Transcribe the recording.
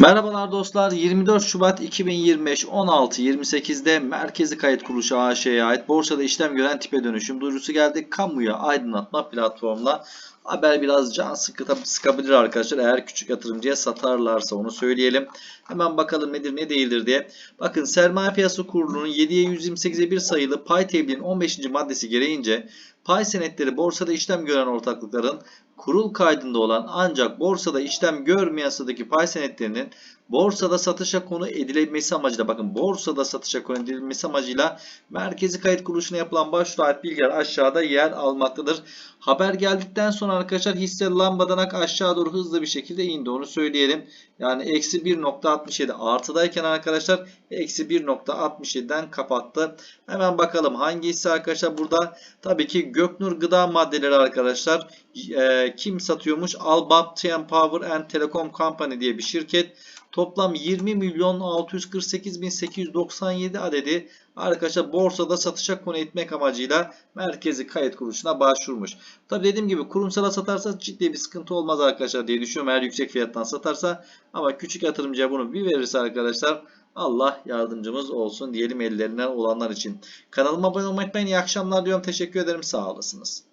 Merhabalar dostlar. 24 Şubat 2025 16.28'de Merkezi Kayıt Kuruluşu AŞ'ye ait borsada işlem gören tipe dönüşüm duyurusu geldi. Kamuya aydınlatma platformuna haber biraz can sıkıta, sıkabilir arkadaşlar. Eğer küçük yatırımcıya satarlarsa onu söyleyelim. Hemen bakalım nedir ne değildir diye. Bakın Sermaye Piyasası Kurulu'nun 7'ye 128'e 1 sayılı pay tebliğinin 15. maddesi gereğince pay senetleri borsada işlem gören ortaklıkların kurul kaydında olan ancak borsada işlem görmeyen sıradaki pay senetlerinin borsada satışa konu edilmesi amacıyla bakın borsada satışa konu edilmesi amacıyla merkezi kayıt kuruluşuna yapılan başvuru ait bilgiler aşağıda yer almaktadır. Haber geldikten sonra arkadaşlar hisse lambadan aşağı doğru hızlı bir şekilde indi onu söyleyelim. Yani eksi 1.67 artıdayken arkadaşlar eksi 1.67'den kapattı. Hemen bakalım hangi hisse arkadaşlar burada tabii ki Göknur Gıda Maddeleri arkadaşlar e, kim satıyormuş? Albap TM Power and Telecom Company diye bir şirket. Toplam 20 milyon 648 bin 897 adedi arkadaşlar borsada satışa konu etmek amacıyla merkezi kayıt kuruluşuna başvurmuş. Tabi dediğim gibi kurumsala satarsa ciddi bir sıkıntı olmaz arkadaşlar diye düşünüyorum eğer yüksek fiyattan satarsa. Ama küçük yatırımcıya bunu bir verirse arkadaşlar Allah yardımcımız olsun diyelim ellerinden olanlar için. Kanalıma abone olmayı unutmayın. İyi akşamlar diyorum. Teşekkür ederim. Sağ olasınız.